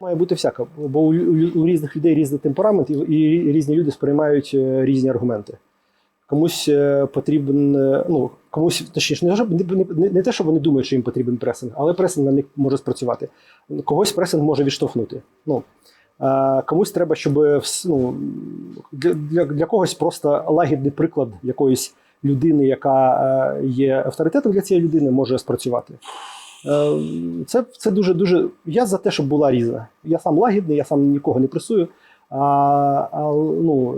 Має бути всяка, бо у, різних людей різний темперамент, і, і різні люди сприймають е, різні аргументи. Комусь е, потрібен, е, ну комусь точніше, не, не, не, не те, що вони думають, що їм потрібен пресинг, але пресинг на них може спрацювати. Когось пресинг може відштовхнути. Ну, е, комусь треба, щоб ну, для, для, когось просто лагідний приклад якоїсь людини, яка є авторитетом для цієї людини, може спрацювати. Е, Це, це дуже дуже. Я за те, щоб була різна. Я сам лагідний, я сам нікого не пресую, а, а, ну,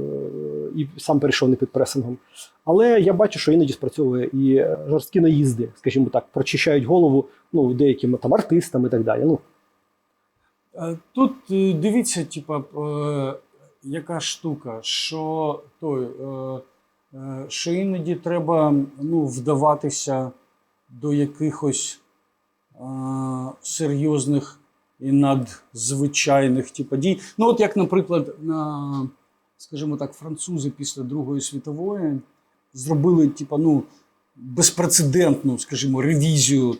і сам перейшов не під пресингом. Але я бачу, що іноді спрацьовує і жорсткі наїзди, скажімо так, прочищають голову ну, деяким там артистам і так далі. Ну, Е, Тут е, дивіться, типа, яка штука, що той, що іноді треба ну, вдаватися до якихось серйозних і надзвичайних типа, дій. Ну, от як, наприклад, на, скажімо так, французи після Другої світової зробили, типа, ну, безпрецедентну, скажімо, ревізію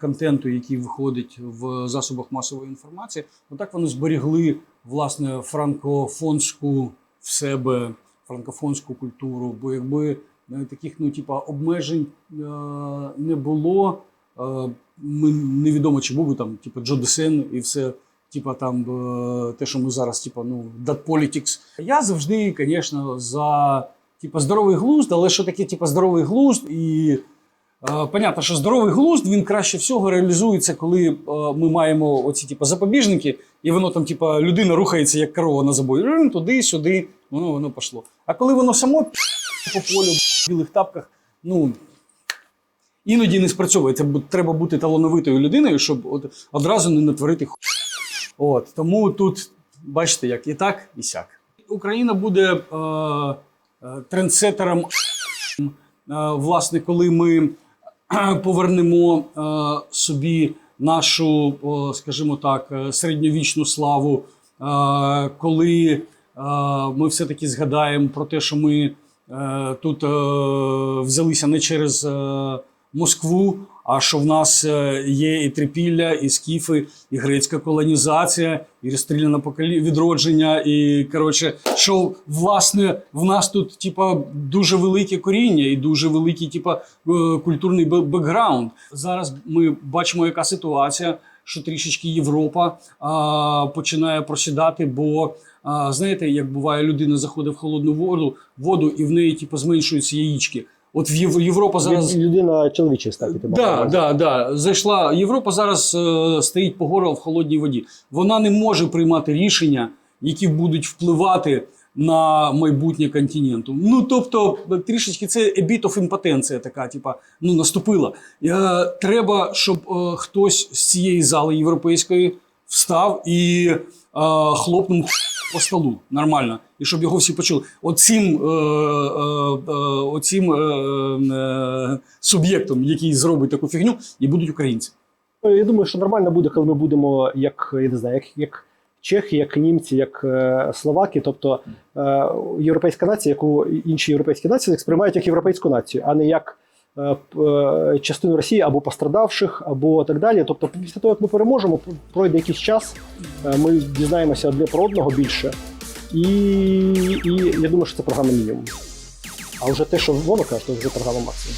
контенту, який виходить в засобах масової інформації, отак вони зберігли власне франкофонську в себе франкофонську культуру. Бо якби е, таких ну, типа, обмежень е, не було, ми невідомо, чи був би там типа, Джо Десен і все. Типа там е, те, що ми зараз, типа, ну, that politics. Я завжди, звісно, за типа здоровий глузд, але що таке, типа, здоровий глузд і Е, Понятно, що здоровий глузд він краще всього реалізується, коли е, ми маємо оці типу, запобіжники, і воно там, типу, людина рухається як корова на забої. Туди, сюди, воно воно пішло. А коли воно само по полю в білих тапках, ну іноді не спрацьовує. Це треба бути талановитою людиною, щоб от, одразу не натворити ху. От тому тут бачите, як і так, і сяк. Україна буде е, е, трендсетером. Е, власне, коли ми повернемо е, собі нашу, о, скажімо так, е, середньовічну славу, е, коли е, ми все-таки згадаємо про те, що ми е, тут е, взялися не через е, Москву, а що в нас е, є і трипілля, і скіфи, і грецька колонізація, і розстріляне поколі... відродження. І коротше, що власне в нас тут, типа, дуже велике коріння і дуже великий, типа, е, культурний бе- бекграунд. Зараз ми бачимо, яка ситуація, що трішечки Європа а, починає просідати, бо. А, знаєте, як буває, людина заходить в холодну воду, воду і в неї типу, зменшуються яєчки. От в Європа зараз людина чоловічої статі. ти Да, да, да. Зайшла Європа зараз е, стоїть по горло в холодній воді. Вона не може приймати рішення, які будуть впливати на майбутнє континенту. Ну тобто, трішечки це a bit of імпотенція така, типа, ну наступила. Е, треба, щоб е, хтось з цієї зали європейської встав і е, хлопнув по столу нормально, і щоб його всі почули. Оцім, е, е, е, е, е, суб'єктом, який зробить таку фігню, і будуть українці. Ну, Я думаю, що нормально буде, коли ми будемо як я не знаю, як, як чехи, як німці, як словаки, тобто європейська нація, яку інші європейські нації сприймають як європейську націю, а не як частину Росії або пострадавших, або так далі. Тобто, після того, як ми переможемо, пройде якийсь час, е, ми дізнаємося одне про одного більше. І, і я думаю, що це програма мінімум. А вже те, що Вова каже, то вже програма максимум.